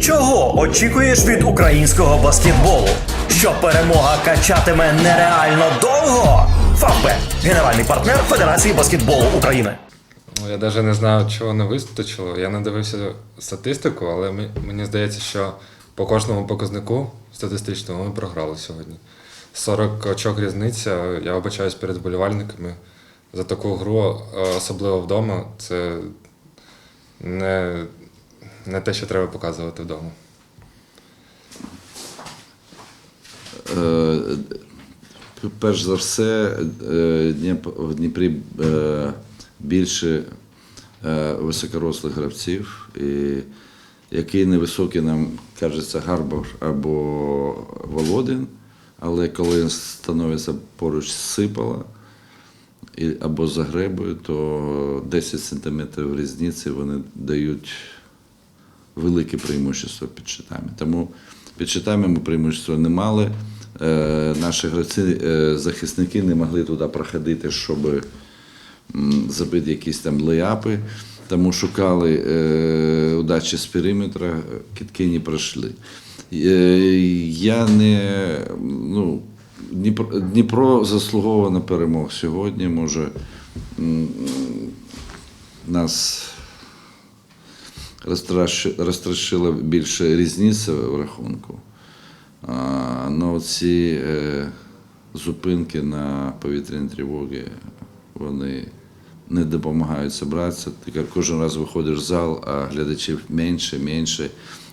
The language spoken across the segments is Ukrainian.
Чого очікуєш від українського баскетболу? Що перемога качатиме нереально довго? Фавбет – генеральний партнер Федерації баскетболу України. Ну, Я навіть не знаю, чого не вистачило. Я не дивився статистику, але мені здається, що по кожному показнику статистичному ми програли сьогодні. 40 очок різниця. Я вибачаюсь перед вболівальниками за таку гру, е, особливо вдома. Це не, не те, що треба показувати вдома. Е, Перш за все, е, в Дніпрі е, більше високорослих гравців, і який невисокий нам кажеться Гарбор або Володин, але коли становиться поруч Сипала або Загребою, то 10 сантиметрів різниці вони дають велике преимущество під щитами. Тому під щитами ми преимущества не мали. Е, Наші гравці, е, захисники не могли туди проходити, щоб забити якісь там леяпи. Тому шукали е, удачі з периметра, кітки не пройшли. Я не ну, Дніпро, Дніпро заслуговує на перемог сьогодні. Може, нас розтращила більше різниця в рахунку. А, ну, ці е, зупинки на повітряні тривоги, вони не допомагають зібратися. Ти кожен раз виходиш в зал, а глядачів менше, менше.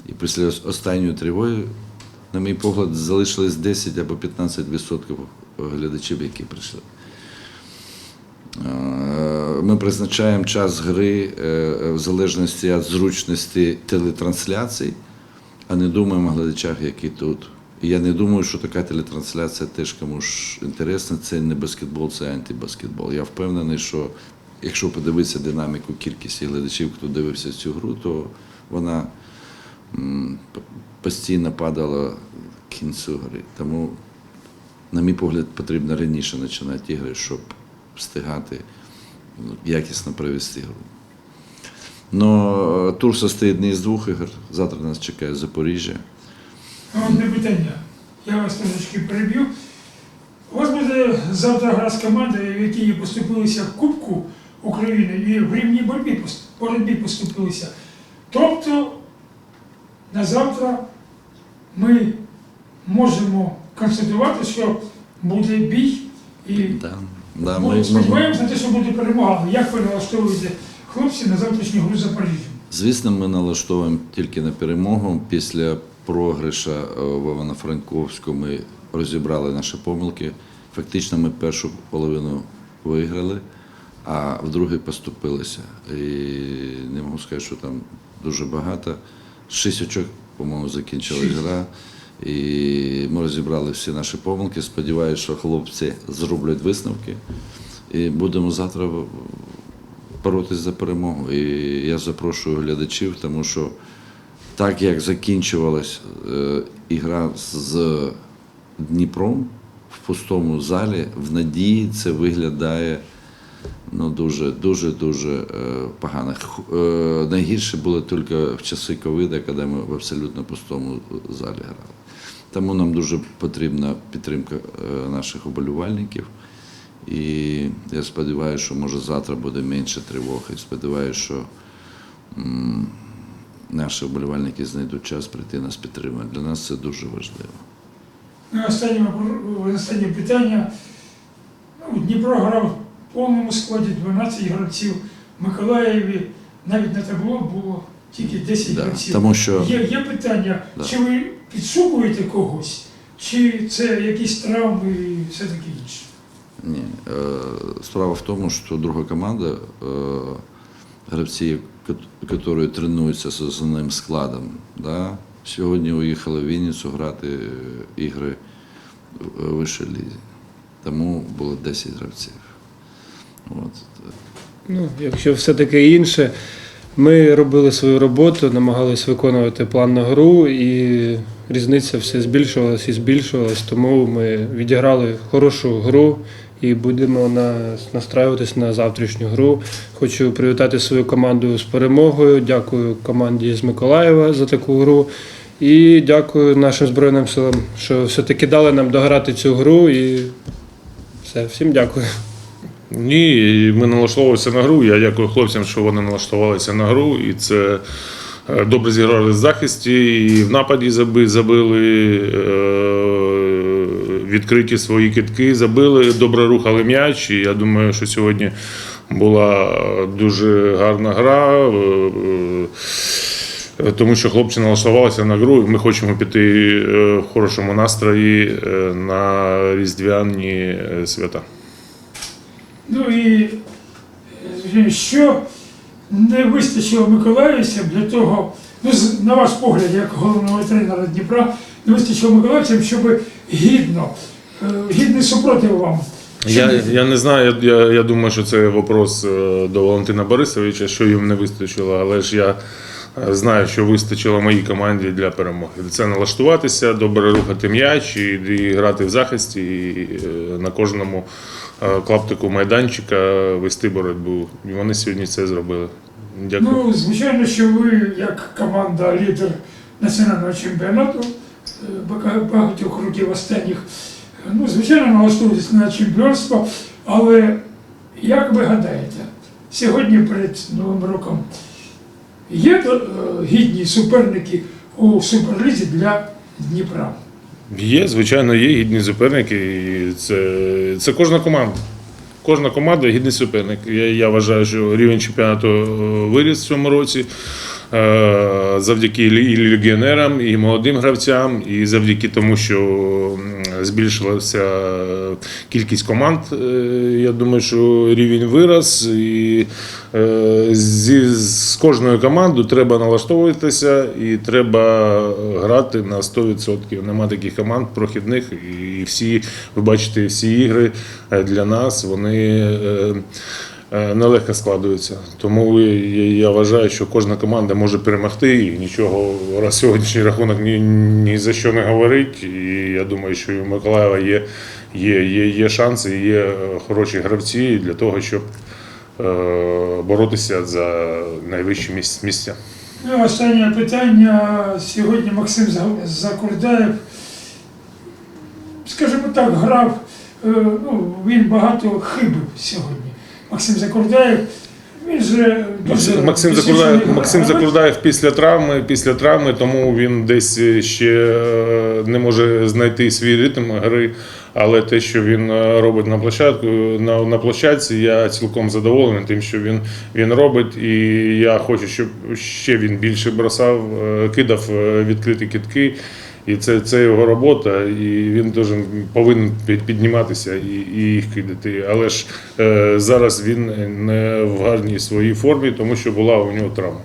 І після останньої тривоги, на мій погляд, залишилось 10 або 15% глядачів, які прийшли. Е, Ми призначаємо час гри е, в залежності від зручності телетрансляцій, а не думаємо о глядачах, які тут. І я не думаю, що така телетрансляція теж комусь інтересна. Це не баскетбол, це антибаскетбол. Я впевнений, що якщо подивитися динаміку кількості глядачів, хто дивився цю гру, то вона постійно падала к кінцю гри. Тому, на мій погляд, потрібно раніше починати ігри, щоб встигати якісно провести гру. Но тур состоїть не із двох ігор. Завтра нас чекає Запоріжжя. Одне питання. Я вас трошечки переб'ю. У вас буде завтра гра з командою, в якій поступилися в Кубку України і в рівній боротьбі, боротьбі поступилися. Тобто на завтра ми можемо констатувати, що буде бій і Да. Да, ми, ми, ми, сподіваємося на те, що буде перемога. Але Як ви налаштовуєте хлопці на завтрашню гру з Запоріжжям? звісно, ми налаштовуємо тільки на перемогу. Після програша е, в Івано-Франковську ми розібрали наші помилки. Фактично, ми першу половину виграли, а в другій поступилися. І не можу сказати, що там дуже багато. Шість очок, по-моєму, закінчилась гра. І ми розібрали всі наші помилки. Сподіваюся, що хлопці зроблять висновки. І будемо завтра боротися за перемогу. І я запрошую глядачів, тому що так як закінчувалась е, ігра з Дніпром в пустому залі, в надії це виглядає ну, дуже, дуже, дуже е, погано. Е, найгірше було тільки в часи ковіда, коли ми в абсолютно пустому залі грали. Тому нам дуже потрібна підтримка е, наших уболівальників. І я сподіваюся, що може завтра буде менше тривог. І сподіваюся, що наші вболівальники знайдуть час прийти нас підтримати. Для нас це дуже важливо. Ну, Останнє, останнє питання. Ну, Дніпро грав в повному складі 12 гравців. Миколаєві навіть на табло було тільки 10 Да, гравців. тому що Є, є питання, Да. чи ви підшукуєте когось, чи це якісь травми і все таке інше? ні, е, справа в тому, що друга команда, е, гравці, які тренуються з основним складом, да, сьогодні уїхали в Вінницю грати е, ігри в вищій лізі. Тому було 10 гравців. От. Ну, якщо все таке інше, ми робили свою роботу, намагалися виконувати план на гру, і різниця все збільшувалась і збільшувалась, тому ми відіграли хорошу гру і будемо на, настраюватись на завтрашню гру. Хочу привітати свою команду з перемогою. Дякую команді з Миколаєва за таку гру. І дякую нашим Збройним силам, що все-таки дали нам дограти цю гру. І все, всім дякую. Ні, ми налаштовувалися на гру. Я дякую хлопцям, що вони налаштувалися на гру. І це добре зіграли в захисті, і в нападі заби- забили, е, відкриті свої китки, забили, добре рухали м'яч. І я думаю, що сьогодні була дуже гарна гра. е, е, Тому що хлопці налаштувалися на гру, ми хочемо піти е, в хорошому настрої е, на різдвяні е, свята. Ну і е, що не вистачило миколаївцям для того, ну, на ваш погляд, як головного тренера Дніпра, не вистачило миколаївцям, щоб гідно, е, гідний супротив вам. Я, я не знаю, я, я, думаю, що це вопрос е, до Валентина Борисовича, що їм не вистачило, але ж я е, знаю, що вистачило моїй команді для перемоги. Це налаштуватися, добре рухати м'яч і, і грати в захисті, і на кожному клаптику майданчика вести боротьбу. І вони сьогодні це зробили. Дякую. Ну, звичайно, що ви, як команда лідер національного чемпіонату е, багатьох років останніх, е, ну, звичайно, налаштовуєтесь на чемпіонство, але як ви гадаєте, сьогодні перед Новим роком є е, гідні суперники у суперлізі для Дніпра? Є, звичайно, є гідні суперники. І це, це кожна команда. Кожна команда гідний суперник. Я, я вважаю, що рівень чемпіонату е, виріс в цьому році. Е, Завдяки і легіонерам, і молодим гравцям, і завдяки тому, що збільшилася кількість команд. е, Я думаю, що рівень вирос, і е, зі, з кожною командою треба налаштовуватися і треба грати на 100%. Нема таких команд прохідних, і всі, ви бачите, всі ігри для нас вони. Е, Нелегко складуються. Тому я вважаю, що кожна команда може перемогти і нічого раз сьогоднішній рахунок ні, ні за що не говорить. І я думаю, що і у Миколаєва є, є, є, є шанси, є е, хороші гравці для того, щоб е, боротися за найвищі місця. Ну, останнє питання. Сьогодні Максим За- Закурдаєв, скажімо так, грав, е, ну, він багато хибив сьогодні. Максим Закурдаєв, він же дуже Максим, Закурдаєв, Максим. Закурдаєв після травми, після травми, тому він десь ще е, не може знайти свій ритм гри. Але те, що він е, робить на площадку, на, на площадці, я цілком задоволений тим, що він, він робить. І я хочу, щоб ще він більше бросав, е, кидав відкриті китки. І це, це його робота, і він должен, повинен підніматися і, і їх кидати. Але ж е, зараз він не в гарній своїй формі, тому що була у нього травма.